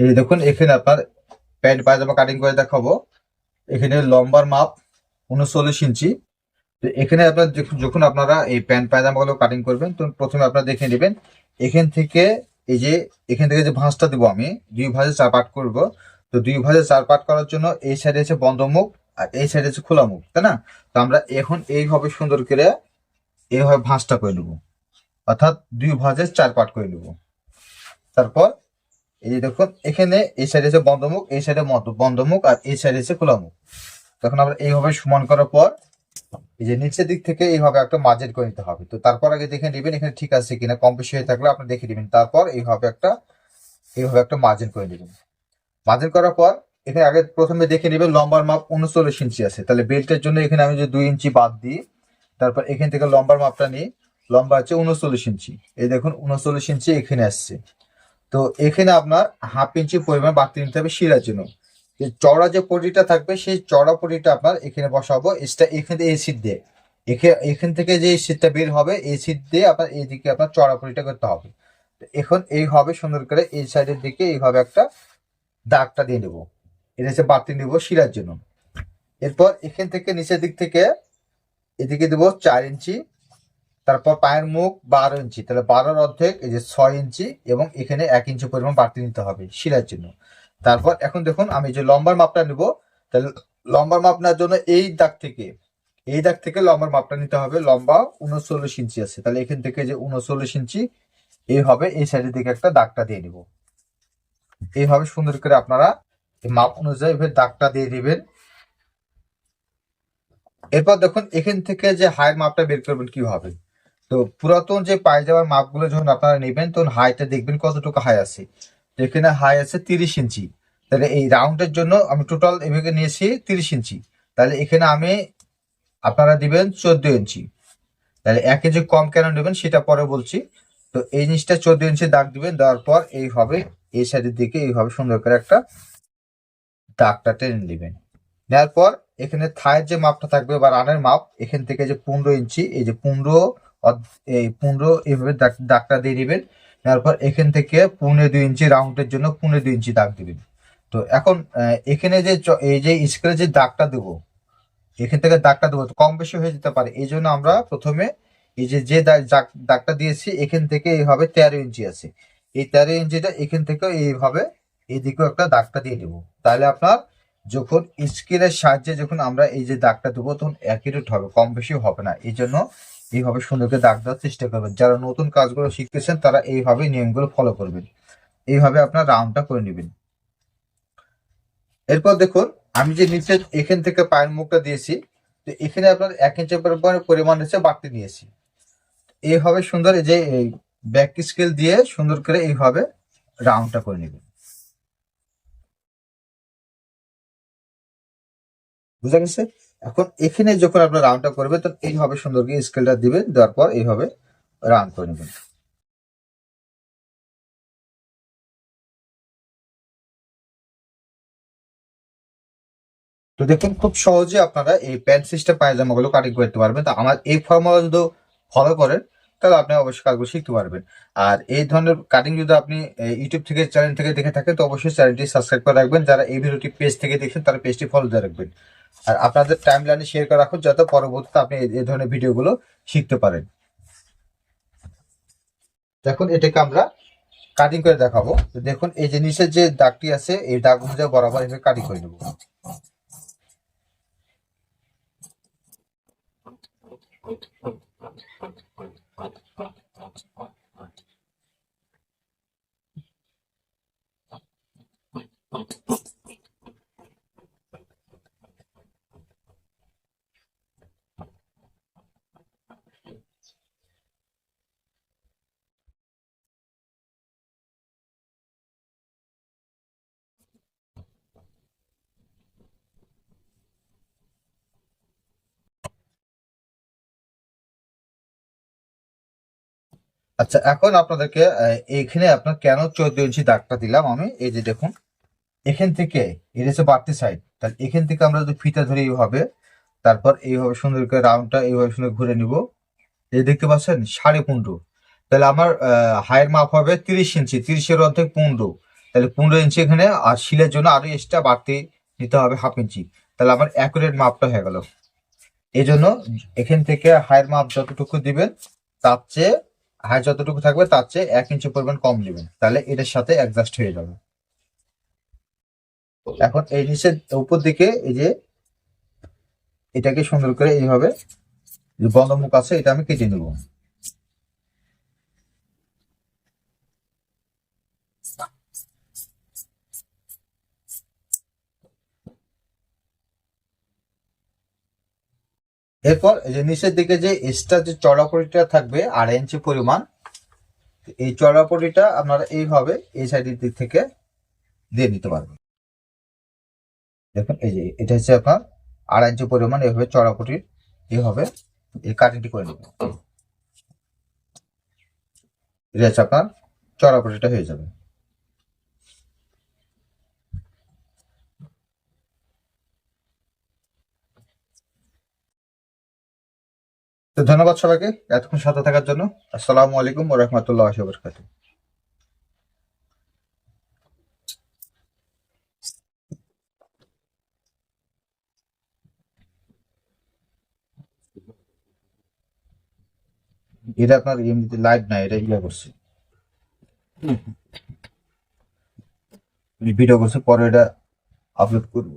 এই দেখুন, এখানে আপনার প্যান্ট, পায়জামা কাটিং করে দেখাবো। এখানে লম্বার মাপ উনচল্লিশ ইঞ্চি। তো এখানে আপনার যখন- আপনারা এই প্যান্ট, পায়জামাগুলো কাটিং করবেন, তখন প্রথমে আপনারা দেখে নেবেন, এখান থেকে এই যে, এখান থেকে যে ভাঁজটা দেবো আমি, দুই ভাঁজে চার পাট করব। তো দুই ভাঁজে চার পাট করার জন্য এই সাইডে আছে বন্ধ মুখ আর এই সাইডে আছে খোলা মুখ তাই না? তো আমরা এখন এইভাবে সুন্দর করে এইভাবে ভাঁজটা করে নেব। অর্থাৎ দুই ভাঁজে চার পাট করে নেব। তারপর এই যে দেখুন এখানে এই সাইডে আছে বন্ধ মুখ এই সাইডে বন্ধ মুখ আর এই সাইডে আছে খোলা মুখ তখন আমরা এইভাবে সমান করার পর, এই যে নিচের দিক থেকে এইভাবে একটা মার্জিন করে নিতে হবে। তো তারপর আগে দেখে নেবেন এখানে ঠিক আছে কিনা, কম বেশি হয়ে থাকলে আপনি দেখে নেবেন। তারপর এইভাবে একটা এইভাবে একটা মার্জিন করে নেবেন। মার্জিন করার পর, এখানে আগে প্রথমে দেখে নেবেন লম্বার মাপ উনচল্লিশ ইঞ্চি আছে। তাহলে বেল্টের জন্য এখানে আমি যে দুই ইঞ্চি বাদ দিই, তারপর এখান থেকে লম্বার মাপটা নিই। লম্বা আছে উনচল্লিশ ইঞ্চি। এই দেখুন, উনচল্লিশ ইঞ্চি এখানে আসছে। তো এখানে আপনার হাফ ইঞ্চি পরিমাণ বাড়তি নিতে হবে শিরার জন্য। যে চড়া যে পটিটা থাকবে, সেই চড়া পটিটা আপনার এখানে বসাবো। এটা এখান থেকে এই সিট দিয়ে। এখানে থেকে যে সিটটা বের হবে, এই সিট দিয়ে আপনার এইদিকে আপনার চড়া পটিটা করতে হবে। এখন এইভাবে সুন্দর করে এই সাইডের দিকে এইভাবে একটা দাগটা দিয়ে নেব। এটা হচ্ছে বাড়তি নেব শিরার জন্য। এরপর এখান থেকে নিচের দিক থেকে এদিকে দেবো চার ইঞ্চি। তারপর পায়ের মুখ বারো ইঞ্চি। তাহলে বারোর অর্ধেক, এই যে ছয় ইঞ্চি এবং এখানে এক ইঞ্চি পরিমাণ বাড়তি নিতে হবে শিলার জন্য। তারপর এখন দেখুন, আমি যে লম্বার মাপটা নেব, তাহলে লম্বার মাপ নেওয়ার জন্য এই দাগ থেকে, এই দাগ থেকে লম্বার মাপটা নিতে হবে। লম্বা উনচল্লিশ ইঞ্চি আছে। তাহলে এখান থেকে যে উনচল্লিশ ইঞ্চি, এই হবে, এই সাইডের দিকে একটা দাগটা দিয়ে নিব। এইভাবে সুন্দর করে আপনারা মাপ অনুযায়ী দাগটা দিয়ে দিবেন। এরপর দেখুন, এখান থেকে যে হাইয়ের মাপটা বের করবেন কীভাবে? তো পুরাতন যে পায়ে পায়জামার মাপগুলো যখন আপনারা নেবেন, তখন হাইটা দেখবেন কতটুকু হাই আছে। এখানে হাই আছে তিরিশ ইঞ্চি। তাহলে এই রাউন্ডের জন্য আমি টোটাল এভাবে নিয়েছি তিরিশ ইঞ্চি। তাহলে এখানে আমি আপনারা দিবেন চোদ্দ ইঞ্চি। তাহলে এক ইঞ্চি কম কেন নেবেন সেটা পরে বলছি। তো এই জিনিসটা চোদ্দ ইঞ্চি দাগ দিবেন, দেওয়ার পর এইভাবে এই সাইডের দিকে এইভাবে সুন্দর করে একটা দাগটা টেনে নেবেন। নেওয়ার পর এখানে থায়ের যে মাপটা থাকবে বা রানের মাপ, এখান থেকে যে পনেরো ইঞ্চি, এই যে পনেরো এই পনেরো এইভাবে দাগ- দাগটা দিয়ে দিবেন। নেওয়ার পর এখান থেকে পৌনে দুই ইঞ্চি রাউন্ডের জন্য পৌনে দুই ইঞ্চি দাগ দিবেন। তো এখন এখানে যে এই যে স্কেলে যে দাগটা দেবো, এখান থেকে দাগটা দেবো কম বেশি হয়ে যেতে পারে। এই জন্য আমরা প্রথমে এই যে যে দাগ- দাগ- দাগটা দিয়েছি, এখান থেকে এইভাবে তেরো ইঞ্চি আছে। এই তেরো ইঞ্চিটা এখান থেকে এইভাবে এইদিকেও একটা দাগটা দিয়ে দেবো। তাহলে আপনার যখন স্কেলের সাহায্যে যখন আমরা এই যে দাগটা দেবো, তখন অ্যাকিউরেট হবে, কম বেশি হবে না। এই জন্য এইভাবে সুন্দর করে দাগ দেওয়ার চেষ্টা করবেন। যারা নতুন কাজগুলো শিখতেছেন, তারা এইভাবে নিয়মগুলো ফলো করবেন। এইভাবে আপনার রাউন্ডটা করে নেবেন। এরপর দেখুন, আমি যে নিচে এখান থেকে পায়ের মুখটা দিয়েছি, তো এখানে আপনার এক ইঞ্চি পরিমাণ হচ্ছে বাড়তি নিয়েছি। এইভাবে সুন্দর এই যে ব্যাক স্কেল দিয়ে সুন্দর করে এইভাবে রাউন্ডটা করে নেবেন। বুঝা গেছে? এখন এখানে যখন আপনার রাউন্ডটা করবে তখন এইভাবে সুন্দর করে স্কেলটা দিবেন, দেওয়ার পর এইভাবে রাউন্ড করে নেবেন। তো দেখুন, খুব সহজে আপনারা এই প্যান্ট সিস্টেম পায়জামা গুলো কাটিং করতে পারবেন। তো আমার এই ফর্মুলা যদি ফলো করেন, তাহলে আপনি অবশ্যই কাজগুলো শিখতে পারবেন। আর এই ধরনের কাটিং যদি আপনি ইউটিউব থেকে চ্যানেল থেকে দেখে থাকেন, তো অবশ্যই চ্যানেলটি সাবস্ক্রাইব করে রাখবেন। যারা এই ভিডিওটি পেজ থেকে দেখছেন, তারা পেজটি ফলো দিয়ে রাখবেন। আর আপনাদের টাইম লাইনে শেয়ার করে রাখুন যাতে পরবর্তীতে আপনি এই- ধরনের ভিডিওগুলো শিখতে পারেন। দেখুন, এটাকে আমরা কাটিং করে দেখাবো। দেখুন, এই যে নিচের যে দাগটি আছে, এই দাগ অনুযায়ী বরাবর এভাবে কাটিং করে নেব। আচ্ছা এখন আপনাদেরকে এখানে আপনার কেন চোদ্দ ইঞ্চি দাগটা দিলাম আমি? এই যে দেখুন, এখান থেকে এটা হচ্ছে বাড়তি সাইড তাহলে এখান থেকে আমরা যদি ফিতা ধরে এইভাবে, তারপর এইভাবে সুন্দর করে রাউন্ডটা এইভাবে সুন্দর ঘুরে নিব। এই দেখতে পাচ্ছেন, সাড়ে পনেরো। তাহলে আমার হাইয়ের মাপ হবে তিরিশ ইঞ্চি, তিরিশের অর্ধেক পনেরো। তাহলে পনেরো ইঞ্চি এখানে, আর শিলের জন্য আরও এক্সট্রা বাড়তি নিতে হবে হাফ ইঞ্চি। তাহলে আমার অ্যাকুরেট মাপটা হয়ে গেল। এই জন্য এখান থেকে হাইয়ের মাপ যতটুকু দিবেন, তার চেয়ে হাই যতটুকু থাকবে, তার চেয়ে এক ইঞ্চি পরিমাণ কম নেবেন। তাহলে এটার সাথে অ্যাডজাস্ট হয়ে যাবে। এখন এই নিচের উপর দিকে এই যে এটাকে সুন্দর করে এইভাবে যে বন্ধ মুখ আছে, এটা আমি কেটে নেব। এরপর এই যে নিচের দিকে যে এক্সট্রা যে চড়াপড়িটা থাকবে আড়াই ইঞ্চি পরিমাণ, এই চড়াপড়িটা আপনারা এইভাবে এই সাইডের দিক থেকে দিয়ে নিতে পারবেন। দেখুন, এই যে এটা হচ্ছে আপনার আড়াই ইঞ্চি পরিমাণ এইভাবে চড়াপটির এইভাবে এই কাটিংটি করে নেবেন। এটা হচ্ছে আপনার চড়াপটিটা হয়ে যাবে। তো ধন্যবাদ সবাইকে এতক্ষণ সাথে থাকার জন্য। আসসালামু আলাইকুম ওয়া রাহমাতুল্লাহি বারাকাতুহু। এটা আপনার এমনিতে লাইভ না এটা ইয়ে করছে। ভিডিও করছে পরে এটা আপলোড করব।